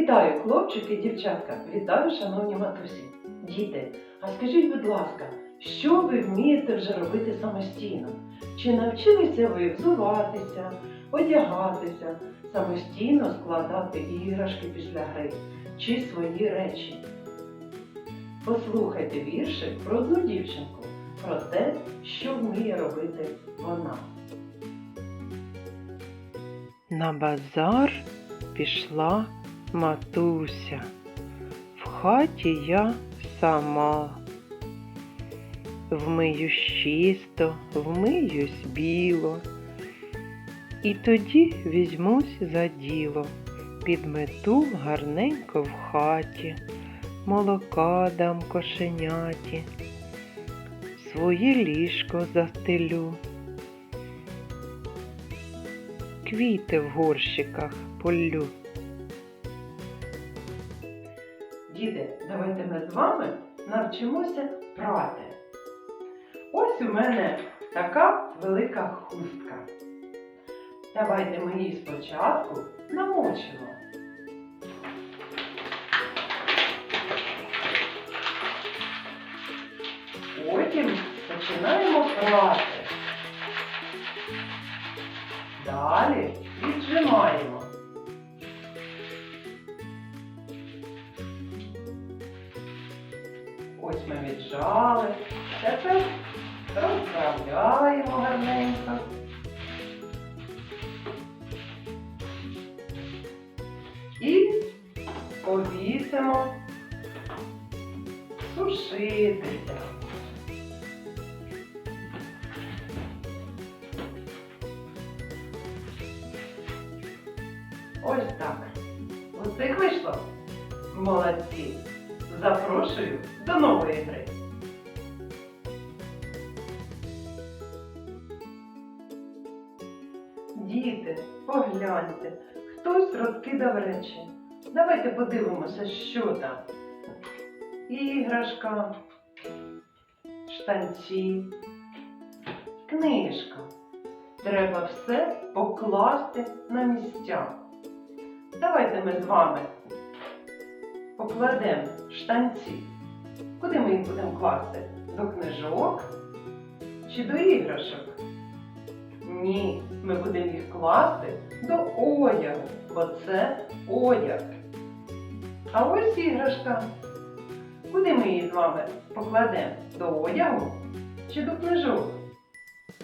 Вітаю, хлопчики дівчатка! Вітаю, шановні матусі! Діти, а скажіть, будь ласка, що ви вмієте вже робити самостійно? Чи навчилися ви взуватися, одягатися, самостійно складати іграшки після гри чи свої речі? Послухайте віршик про одну дівчинку, про те, що вміє робити вона. На базар пішла матуся. В хаті я сама. Вмиюсь чисто, вмиюсь біло. І тоді візьмусь за діло, підмету гарненько в хаті, молока дам кошеняті, своє ліжко застелю. Квіти в горщиках полю. Діти, давайте ми з вами навчимося прати. Ось у мене така велика хустка. Давайте ми її спочатку намочимо. Потім починаємо прати. Далі віджимаємо. Ось ми віджали. Тепер розправляємо гарненько. І повісимо сушитися. Ось так. Ось так вийшло. Молодці. Запрошую до нової гри. Діти, погляньте, хтось розкидав речі. Давайте подивимося, що там. Іграшка, штанці, книжка. Треба все покласти на місця. Давайте ми з вами покладемо штанці. Куди ми їх будемо класти? До книжок чи до іграшок? Ні, ми будемо їх класти до одягу, бо це одяг. А ось іграшка. Куди ми її з вами покладемо? До одягу чи до книжок?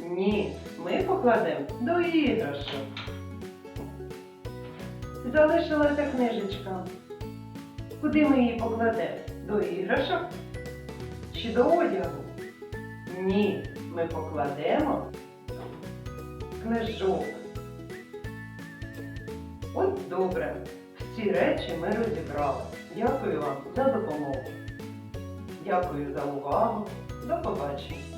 Ні, ми покладемо до іграшок. Залишилася книжечка. Куди ми її покладемо? До іграшок чи до одягу? Ні, ми покладемо книжок. От добре. Всі речі ми розібрали. Дякую вам за допомогу. Дякую за увагу. До побачення.